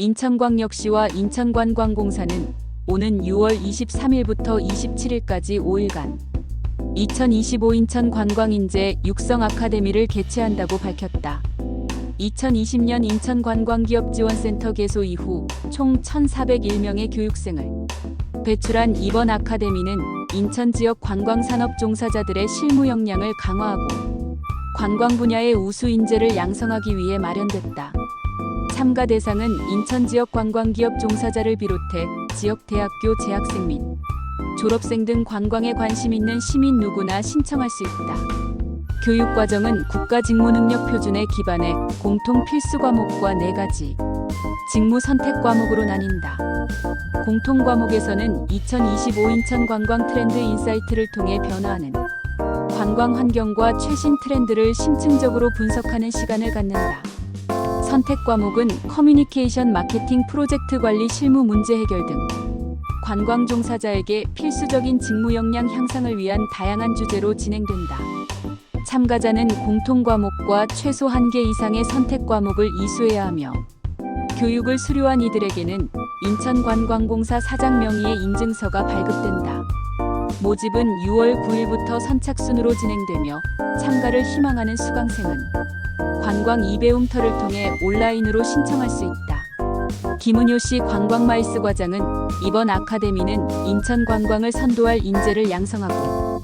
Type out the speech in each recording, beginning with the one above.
인천광역시와 인천관광공사는 오는 6월 23일부터 27일까지 5일간 2025 인천 관광인재 육성 아카데미를 개최한다고 밝혔다. 2020년 인천 관광기업지원센터 개소 이후 총 1,401명의 교육생을 배출한 이번 아카데미는 인천 지역 관광산업 종사자들의 실무 역량을 강화하고 관광 분야의 우수 인재를 양성하기 위해 마련됐다. 참가 대상은 인천 지역 관광기업 종사자를 비롯해 지역 대학교 재학생 및 졸업생 등 관광에 관심 있는 시민 누구나 신청할 수 있다. 교육 과정은 국가 직무 능력 표준에 기반해 공통 필수 과목과 네 가지 직무 선택 과목으로 나뉜다. 공통 과목에서는 2025 인천 관광 트렌드 인사이트를 통해 변화하는 관광 환경과 최신 트렌드를 심층적으로 분석하는 시간을 갖는다. 선택 과목은 커뮤니케이션 마케팅 프로젝트 관리 실무 문제 해결 등 관광 종사자에게 필수적인 직무 역량 향상을 위한 다양한 주제로 진행된다. 참가자는 공통 과목과 최소 한 개 이상의 선택 과목을 이수해야 하며 교육을 수료한 이들에게는 인천관광공사 사장 명의의 인증서가 발급된다. 모집은 6월 9일부터 선착순으로 진행되며 참가를 희망하는 수강생은 관광 이배움터를 통해 온라인으로 신청할 수 있다. 김은효 씨 관광마이스 과장은 이번 아카데미는 인천 관광을 선도할 인재를 양성하고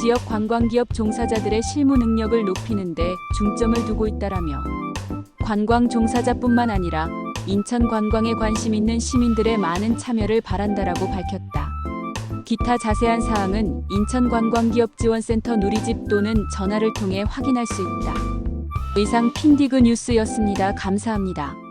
지역 관광기업 종사자들의 실무 능력을 높이는 데 중점을 두고 있다라며 관광 종사자뿐만 아니라 인천 관광에 관심 있는 시민들의 많은 참여를 바란다라고 밝혔다. 기타 자세한 사항은 인천관광기업지원센터 누리집 또는 전화를 통해 확인할 수 있다. 이상 핀디그 뉴스였습니다. 감사합니다.